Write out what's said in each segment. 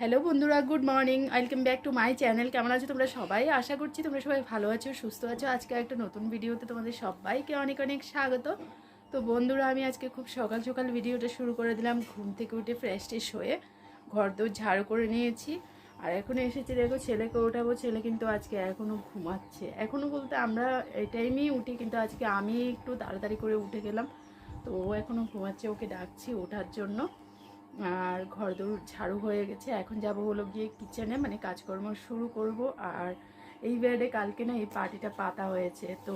Hello বন্ধুরা good morning welcome back to my channel কেমন আছো তোমরা সবাই? আশা করছি তোমরা সবাই ভালো আছো, সুস্থ আছো। আজকে একটা নতুন ভিডিওতে তোমাদের সবাইকে অনেক অনেক স্বাগত। তো বন্ধুরা, আমি আজকে খুব সকাল সকাল ভিডিওটা শুরু করে দিলাম, ঘুম থেকে উঠে ফ্রেশ ট্রেশ হয়ে ঘর দৌড় ঝাড়ু করে নিয়েছি। আর এখন এসেছি, দেখো, ছেলেকে ওঠাবো। ছেলে কিন্তু আজকে এখনও ঘুমাচ্ছে। এখনও বলতে আমরা এই টাইমেই উঠি, কিন্তু আজকে আমি একটু তাড়াতাড়ি করে উঠে গেলাম। তো ও এখনও ঘুমাচ্ছে, ওকে ডাকছি ওঠার জন্য। আর ঘর দৌড় ঝাড়ু হয়ে গেছে। এখন যাব হলো গিয়ে কিচেনে মানে কাজকর্ম শুরু করব। আর এই বেডে কালকে না এই পার্টিটা পাতা হয়েছে। তো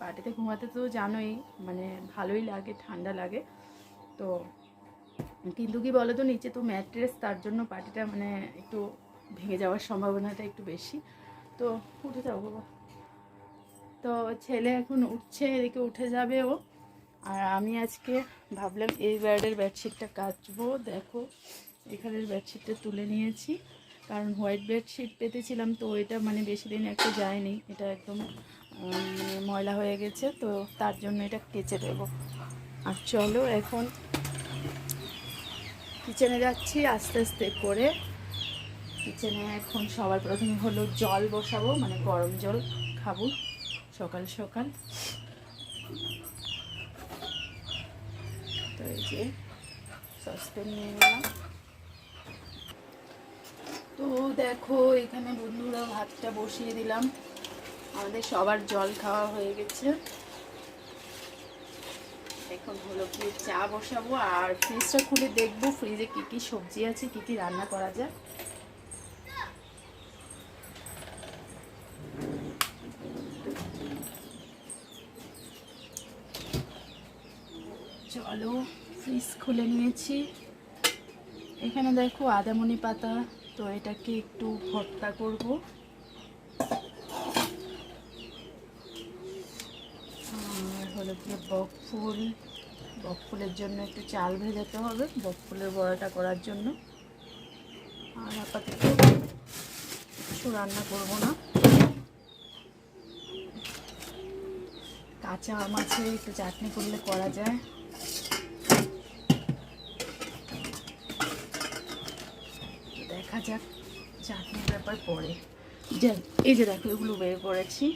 পার্টিতে ঘুমাতে তো জানোই মানে ভালোই লাগে, ঠান্ডা লাগে। তো কিন্তু কি বলো তো নিচে তো ম্যাট্রেস তার জন্য পার্টিটা মানে একটু ভেঙে যাওয়ার সম্ভাবনাটা একটু বেশি। তো উঠে যাব তো ছেলে এখন উঠছে, এদিকে উঠে যাবে ও। আর আমি আজকে ভাবলাম এই বেডের বেডশিটটা কাচবো। দেখো, এখানের বেডশিটটা তুলে নিয়েছি। কারণ হোয়াইট বেডশিট পেতেছিলাম তো এটা মানে বেশি দিন একটু যায়নি। এটা একদম ময়লা হয়ে গেছে, তো তার জন্য এটা কেচে দেবো। আর চলো এখন কিচেনে যাচ্ছি আস্তে আস্তে করে। কিচেনে এখন সবার প্রথমে হলো জল বসাবো মানে গরম জল খাব সকাল সকাল। তো এই যে সসপ্যান নিয়ে নিলাম। তো দেখো, এখানে বন্ধুরা ভাতটা বসিয়ে দিলাম। আমাদের সবার জল খাওয়া হয়ে গেছে। এখন হলো কি চা বসাবো, আর ফ্রিজটা খুলে দেখব ফ্রিজে কি কি সবজি আছে, কি কি রান্না করা যায় চলো ফ্রিজ খুলে নিয়েছি। এখানে দেখো আদামনি পাতা, তো এটাকে একটু ভর্তা করব। আর হলো গিয়ে বক ফুল। বক ফুলের জন্য একটু চাল ভেজাতে হবে, বক ফুলের বড়াটা করার জন্য। আর আপাতত কিছু রান্না করব না। কাঁচা আম আছে, একটু চাটনি করলে করা যায় দেখা যাক, চাটনির ব্যাপার পরে। যাই এই যে দেখো, এগুলো বের করেছি।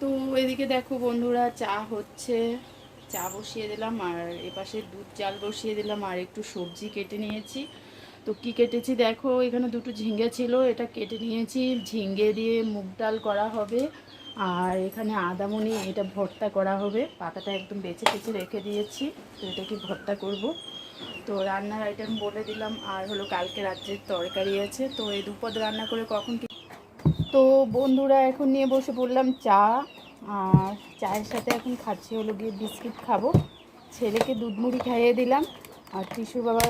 তো এদিকে দেখো বন্ধুরা, চা হচ্ছে। চা বসিয়ে দিলাম, আর এপাশে দুধ চাল বসিয়ে দিলাম, আর একটু সবজি কেটে নিয়েছি। তো কি কেটেছি দেখো, এখানে দুটো ঝিঙ্গে ছিল, এটা কেটে নিয়েছি। ঝিঙ্গে দিয়ে মুগ ডাল করা হবে, আর এখানে আদামনি, এটা ভর্তা করা হবে। পাতাটা একদম বেছে বেছে রেখে দিয়েছি, তো এটাকে ভর্তা করব? তো রান্নার আইটেম বলে দিলাম, আর হলো কালকে রাত্রের তরকারি আছে, তো এই দুপদ রান্না করে কখন কি তো বন্ধুরা এখন নিয়ে বসে পড়লাম চা, আর চায়ের সাথে এখন খাচ্ছি হলো গিয়ে বিস্কিট খাব। ছেলেকে দুধ মুড়ি খাইয়ে দিলাম, আর টিসু বাবা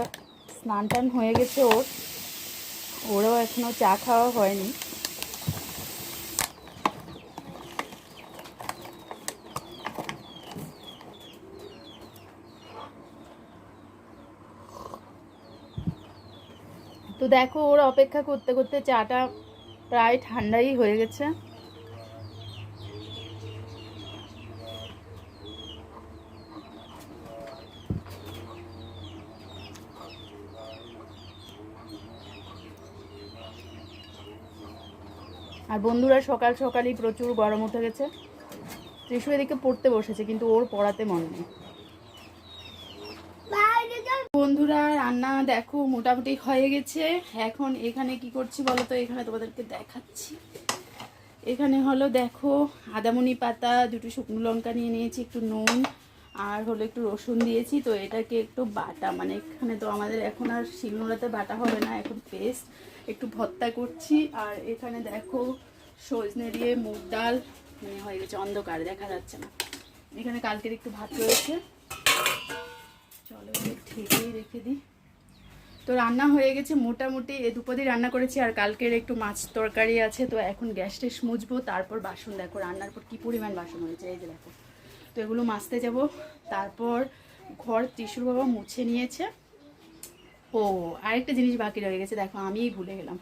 স্নান টান হয়ে গেছে ওর, ওরও এখনও চা খাওয়া হয়নি। তো দেখো, ওর অপেক্ষা করতে করতে চাটা প্রায় ঠান্ডাই হয়ে গেছে। আর বন্ধুরা, সকাল সকালই প্রচুর গরম উঠে গেছে। ত্রিশু এদিকে পড়তে বসেছে, কিন্তু ওর পড়াতে মন নেই বন্ধুরা রান্না দেখো, মোটামুটি হয়ে গেছে। এখন এখানে কি করছি বলো তো? এখানে তোমাদেরকে দেখাচ্ছি। এখানে হলো দেখো, আদামনি পাতা, দুটো শুকনো লঙ্কা নিয়ে নিয়েছি, একটু নুন, আর হলো একটু রসুন দিয়েছি। তো এটাকে একটু বাটা মানে এখানে তো আমাদের এখন আর শিলনোড়াতে বাটা হবে না, এখন পেস্ট। একটু ভর্তা করছি, আর এখানে দেখো, সজনে দিয়ে মুগ ডাল। মানে হয়ে গেছে অন্ধকার, দেখা যাচ্ছে না। এখানে কালকের একটু ভাত রয়েছে। চলো ঠেকেই রেখে দিই। তো রান্না হয়ে গেছে মোটামুটি, এ দুপদি রান্না করেছি আর কালকের একটু মাছ তরকারি আছে, তো এখন গ্যাস টেস মুছবো, তারপর বাসন দেখো, রান্নার পর কী পরিমাণ বাসন হয়েছে, এই যে দেখো। তো এগুলো মাজতে যাব, তারপর ঘর টিসুর বাবা মুছে নিয়েছে। ও, আরেকটা জিনিস বাকি রয়ে গেছে, দেখো আমিই ভুলে গেলাম।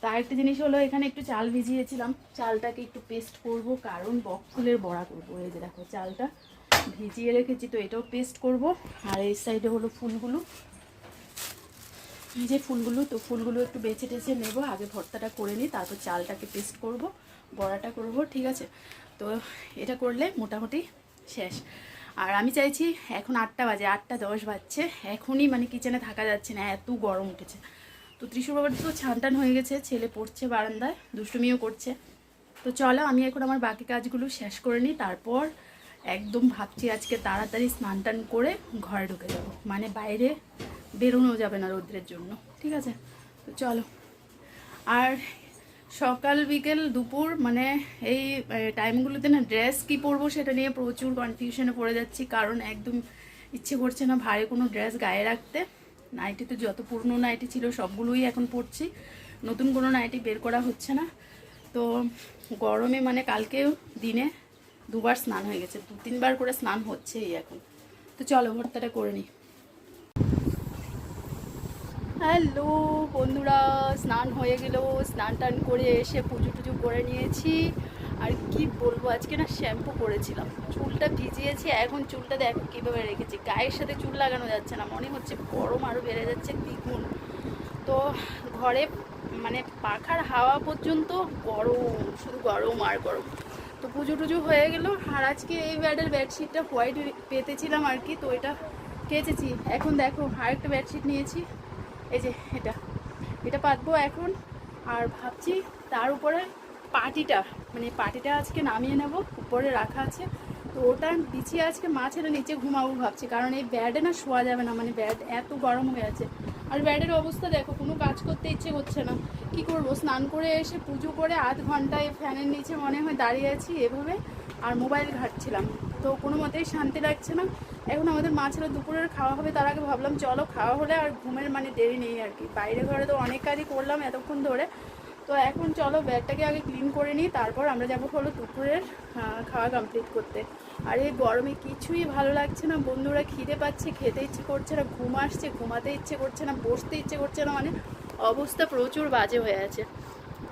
তো আরেকটা জিনিস হলো, এখানে একটু চাল ভিজিয়েছিলাম, চালটাকে একটু পেস্ট করব, কারণ বক ফুলের বড়া করব, এই যে দেখো চালটা ভিজিয়ে রেখেছি, তো এটাও পেস্ট করব। আর এই সাইডে হলো ফুলগুলো। যে ফুলগুলো, তো ফুলগুলো একটু বেছে টেছে নেব, আগে ভর্তাটা করে নিই, তারপর চালটাকে পেস্ট করব, বড়াটা করব, ঠিক আছে? তো এটা করলে মোটামুটি শেষ। আর আমি চাইছি এখন আটটা বাজে, আটটা দশ বাজছে, এখনই মানে কিচেনে থাকা যাচ্ছে না, এত গরম উঠেছে। তো ত্রিশুর বাবার তো ছানটান হয়ে গেছে, ছেলে পড়ছে বারান্দায়, দুষ্টুমিও করছে। তো চলো, আমি এখন আমার বাকি কাজগুলো শেষ করে নিই, তারপর একদম ভাবছি আজকে তাড়াতাড়ি স্নান টান করে ঘরে ঢুকে যাব। মানে বাইরে বেরোনো যাবে না রৌদ্রের জন্য, ঠিক আছে? তো চলো। আর সকাল, বিকেল, দুপুর মানে এই টাইমগুলোতে না ড্রেস কি পরবো সেটা নিয়ে প্রচুর কনফিউশনে পড়ে যাচ্ছি, কারণ একদম ইচ্ছে করছে না ভারী কোনো ড্রেস গায়ে রাখতে। নাইটি তো যত পুরনো নাইটি ছিল সবগুলোই এখন পরছি। নতুন কোনো নাইটি বের করা হচ্ছে না। তো গরমে মানে কালকেও দিনে দুবার স্নান হয়ে গেছে দু তিনবার করে স্নান হচ্ছেই এখন। তো চলো, ভর্তাটা করে নিই। হ্যালো বন্ধুরা, স্নান হয়ে গেল, স্নান টান করে এসে পুজো টুজো করে নিয়েছি। আর কি বলব, আজকে না শ্যাম্পু করেছিলাম। চুলটা ভিজিয়েছি, এখন চুলটা দেখো কীভাবে রেখেছি। গায়ের সাথে চুল লাগানো যাচ্ছে না, মনে হচ্ছে গরম আরও বেড়ে যাচ্ছে দ্বিগুণ। তো ঘরে মানে পাখার হাওয়া পর্যন্ত গরম, শুধু গরম আর গরম। তো পুজো টুজো হয়ে গেল, আর আজকে এই ব্যাডের বেডশিটটা হোয়াইট পেতেছিলাম আর কি, তো এটা কেচেছি। এখন দেখো আরেকটা বেডশিট নিয়েছি। এই যে এটা। এটা পাতবো এখন, আর ভাবছি তার উপরে পাটিটা মানে পাটিটা আজকে নামিয়ে নেব, উপরে রাখা আছে। তো ওটা বিছিয়ে আজকে মাছের নিচে ঘুমাবো ভাবছি, কারণ এই ব্যাডে না শোয়া যাবে না মানে ব্যাড এত গরম হয়ে আছে। আর ব্যাডের অবস্থা দেখো, কোনো কাজ করতে ইচ্ছে করছে না। কি করব? স্নান করে এসে পুজো করে আধ ঘন্টায় ফ্যানের নিচে মনে হয় দাঁড়িয়ে আছি এভাবে, আর মোবাইল ঘাটছিলাম। তো কোনো মতেই শান্তি লাগছে না। এখন আমাদের মাছেরা দুপুরের খাওয়া হবে তার আগে ভাবলাম চলো খাওয়া হলে আর ঘুমের মানে দেরি নেই আর কি। বাইরে ঘরে তো অনেক কাজই করলাম এতক্ষণ ধরে। তো এখন চলো ব্যাগটাকে আগে ক্লিন করে নিই তারপর আমরা যাব হলো দুপুরের খাওয়া কমপ্লিট করতে। আর এই গরমে কিছুই ভালো লাগছে না বন্ধুরা খিদে পাচ্ছে খেতে ইচ্ছে করছে না ঘুম আসছে ঘুমাতে ইচ্ছে করছে না বসতে ইচ্ছে করছে না মানে অবস্থা প্রচুর বাজে হয়ে আছে।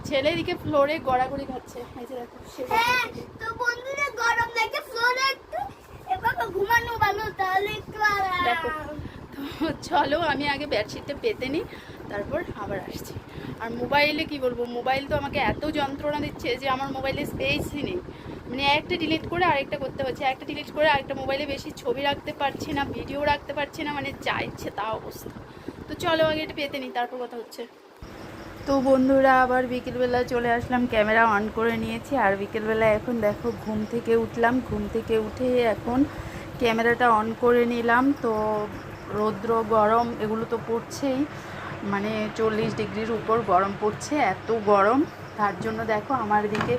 ছেলে এদিকে ফ্লোরে গড়াগড়ি খাচ্ছে এই যে দেখো সে হ্যাঁ তো বন্ধুরা গরম লাগে ফ্লোরে একটু এবার ঘুমানো ভালো তাহলে একটু দেখো আরাম তো চলো, আমি আগে বেডশিটটা পেতে নিই, তারপর আবার আসছি। আর মোবাইলে কি বলব মোবাইল তো আমাকে এত যন্ত্রণা দিচ্ছে যে আমার মোবাইলে স্পেসই নেই। মানে একটা ডিলিট করে আরেকটা করতে হচ্ছে, একটা ডিলিট করে আরেকটা মোবাইলে বেশি ছবি রাখতে পারছি না ভিডিও রাখতে পারছি না মানে যা ইচ্ছে তা অবস্থা। তো চলো আগে এটা পেতে নিই, তারপর কথা হচ্ছে। তো বন্ধুরা, আবার বিকেলবেলা চলে আসলাম, ক্যামেরা অন করে নিয়েছি। আর বিকেলবেলা এখন দেখো, ঘুম থেকে উঠলাম। ঘুম থেকে উঠে এখন ক্যামেরাটা অন করে নিলাম। তো রৌদ্র গরম এগুলো তো পড়ছেই। মানে চল্লিশ ডিগ্রির উপর গরম পড়ছে এত গরম। তার জন্য দেখো আমার দিকে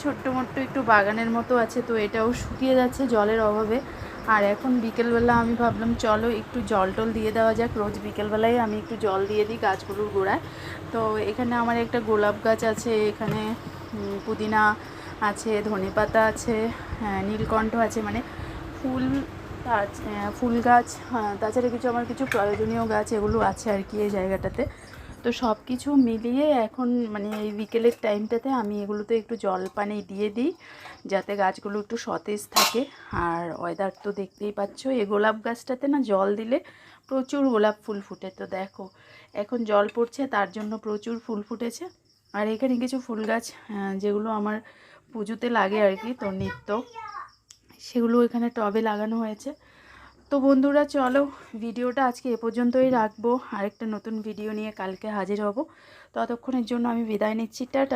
ছোট্ট মোট্ট একটু বাগানের মতো আছে তো এটাও শুকিয়ে যাচ্ছে জলের অভাবে। আর এখন বিকেলবেলা আমি ভাবলাম চলো একটু জল টল দিয়ে দেওয়া যাক। রোজ বিকেলবেলায় আমি একটু জল দিয়ে দিই গাছগুলোর গোড়ায়। তো এখানে আমার একটা গোলাপ গাছ আছে এখানে পুদিনা আছে ধনেপাতা আছে হ্যাঁ, নীলকণ্ঠ আছে। মানে ফুল ফুল গাছ হ্যাঁ, তাছাড়া কিছু আমার কিছু প্রয়োজনীয় গাছ এগুলো আছে আর কি এই জায়গাটাতে। তো সব কিছু মিলিয়ে এখন মানে এই বিকেলের টাইমটাতে আমি এগুলোতে একটু জল পানি দিয়ে দিই যাতে গাছগুলো একটু সতেজ থাকে। আর ওয়েদার তো দেখতেই পাচ্ছ এই গোলাপ গাছটাতে না জল দিলে প্রচুর গোলাপ ফুল ফুটে। তো দেখো এখন জল পড়ছে তার জন্য প্রচুর ফুল ফুটেছে। আর এখানে কিছু ফুল গাছ যেগুলো আমার পুজোতে লাগে আর কি তো নিত্য। সেগুলো এখানে টবে লাগানো হয়েছে। তো বন্ধুরা, চলো ভিডিওটা আজকে এ পর্যন্তই রাখব। আরেকটা নতুন ভিডিও নিয়ে কালকে হাজির হব। ততক্ষণের জন্য আমি বিদায় নিচ্ছি। টাটা।